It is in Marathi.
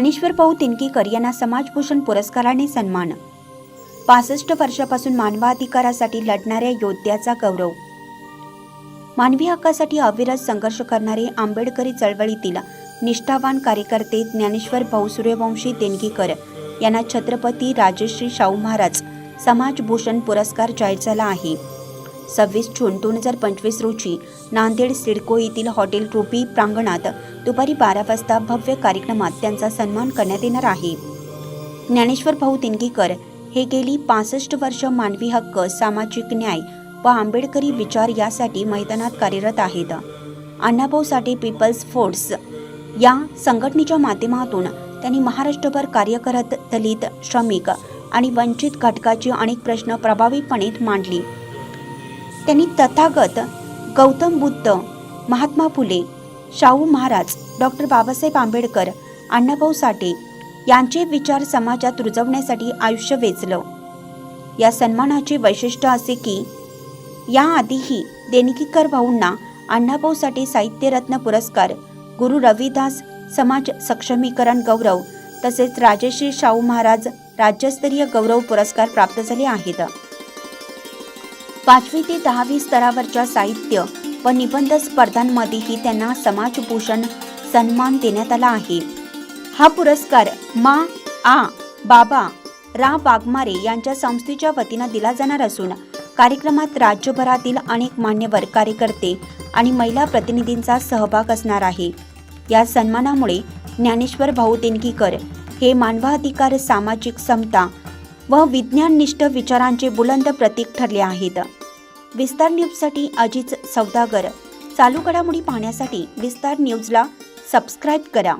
ज्ञानेश्वर पाऊ तिनकीकर यांना समाजभूषण पुरस्काराने सन्मान. पासष्ट वर्षापासून मानवाधिकारासाठी लढणाऱ्या योद्ध्याचा गौरव. मानवी हक्कासाठी अविरत संघर्ष करणारे आंबेडकरी चळवळीतील निष्ठावान कार्यकर्ते ज्ञानेश्वर भाऊ सूर्यवंशी देणगीकर यांना छत्रपती राजश्री शाहू महाराज समाजभूषण पुरस्कार जाहीर झाला आहे. सव्वीस जून दोन हजार पंचवीस रोजी नांदेड सिडको येथील हॉटेल रुपी प्रांगणात दुपारी बारा वाजता भव्य कार्यक्रमात त्यांचा सन्मान करण्यात येणार आहे. ज्ञानेश्वर भाऊ दिनगीकर हे गेली पासष्ट वर्ष मानवी हक्क सामाजिक न्याय व आंबेडकरी विचार यासाठी मैदानात कार्यरत आहेत. अण्णाभाऊ साठे पीपल्स फोर्स या संघटनेच्या माध्यमातून त्यांनी महाराष्ट्रभर कार्य करत दलित श्रमिक आणि वंचित घटकाचे अनेक प्रश्न प्रभावीपणे मांडली. त्यांनी तथागत गौतम बुद्ध महात्मा फुले शाहू महाराज डॉक्टर बाबासाहेब आंबेडकर अण्णाभाऊ साठे यांचे विचार समाजात रुजवण्यासाठी आयुष्य वेचलं. या सन्मानाचे वैशिष्ट्य असे की याआधीही देणगीकर भाऊंना अण्णाभाऊ साठे साहित्यरत्न पुरस्कार गुरु रविदास समाज सक्षमीकरण गौरव तसेच राजश्री शाहू महाराज राज्यस्तरीय गौरव पुरस्कार प्राप्त झाले आहेत. पाचवी ते दहावी स्तरावरच्या साहित्य व निबंध स्पर्धांमध्येही त्यांना समाजभूषण सन्मान देण्यात आला आहे. हा पुरस्कार मा आ बाबा रा वाघमारे यांच्या संस्थेच्या वतीनं दिला जाणार असून कार्यक्रमात राज्यभरातील अनेक मान्यवर कार्यकर्ते आणि महिला प्रतिनिधींचा सहभाग असणार आहे. या सन्मानामुळे ज्ञानेश्वर भाऊ देणगीकर हे मानवाधिकार सामाजिक समता व विज्ञाननिष्ठ विचारांचे बुलंद प्रतीक ठरले आहेत. विस्तार न्यूजसाठी अजित सौदागर. चालू घडामोडी पाहण्यासाठी विस्तार न्यूजला सबस्क्राईब करा.